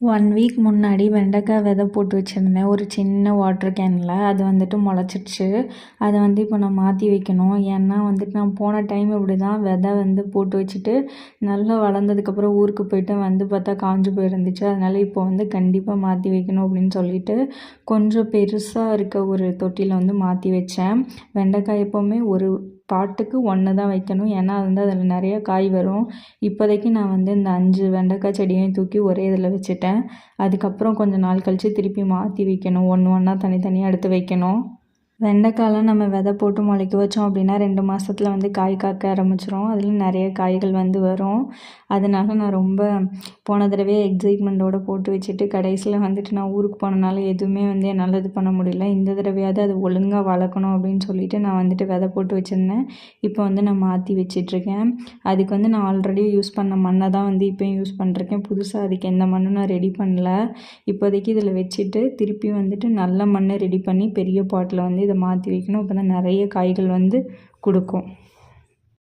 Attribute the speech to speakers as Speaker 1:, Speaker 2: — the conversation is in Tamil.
Speaker 1: ஒன் வீக் முன்னாடி வெண்டைக்காய் விதை போட்டு வச்சுருந்தேன். ஒரு சின்ன வாட்டர் கேனில் அது வந்துட்டு முளைச்சிடுச்சு. அதை வந்து இப்போ நான் மாற்றி வைக்கணும். ஏன்னா வந்துட்டு நான் போன டைம் இப்படி தான் விதை வந்து போட்டு வச்சுட்டு நல்லா வளர்ந்ததுக்கப்புறம் ஊருக்கு போயிட்டு வந்து பார்த்தா காஞ்சு போயிருந்துச்சு. அதனால் இப்போ வந்து கண்டிப்பாக மாற்றி வைக்கணும் அப்படின்னு சொல்லிட்டு கொஞ்சம் பெருசாக இருக்க ஒரு தொட்டியில் வந்து மாற்றி வச்சேன். வெண்டைக்காய் எப்போவுமே ஒரு பாட்டுக்கு ஒன்று தான் வைக்கணும். ஏன்னா அது வந்து அதில் நிறைய காய் வரும். இப்போதைக்கு நான் வந்து இந்த அஞ்சு வெண்டைக்காய் செடியையும் தூக்கி ஒரே இதில் வச்சுட்டேன். அதுக்கப்புறம் கொஞ்சம் நாள் கழித்து திருப்பி மாற்றி வைக்கணும். ஒன்று ஒன்றா தனித்தனியாக எடுத்து வைக்கணும். வெண்டைக்காயெலாம் நம்ம விதை போட்டு முளைக்க வச்சோம் அப்படின்னா ரெண்டு மாதத்துல வந்து காய் காக்க ஆரம்பிச்சிரும். அதில் நிறைய காய்கள் வந்து வரும். அதனால நான் ரொம்ப போன தடவை எக்ஸைட்மெண்ட்டோடு போட்டு வச்சுட்டு கடைசியில் வந்துட்டு நான் ஊருக்கு போனனால எதுவுமே வந்து என்னால் இது பண்ண முடியல. இந்த தடவையாவது அது ஒழுங்காக வளர்க்கணும் அப்படின்னு சொல்லிட்டு நான் வந்துட்டு விதை போட்டு வச்சுருந்தேன். இப்போ வந்து நான் மாற்றி வச்சிட்ருக்கேன். அதுக்கு வந்து நான் ஆல்ரெடி யூஸ் பண்ண மண்ணை தான் வந்து இப்போயும் யூஸ் பண்ணிருக்கேன் புதுசாக அதுக்கு எந்த மண்ணும் நான் ரெடி பண்ணல. இப்போதைக்கு இதில் வச்சுட்டு திருப்பி வந்துட்டு நல்ல மண்ணை ரெடி பண்ணி பெரிய பாட்டில் வந்து இதை மாற்றி வைக்கணும். அப்போ தான் நிறைய காய்கள் வந்து கொடுக்கும்.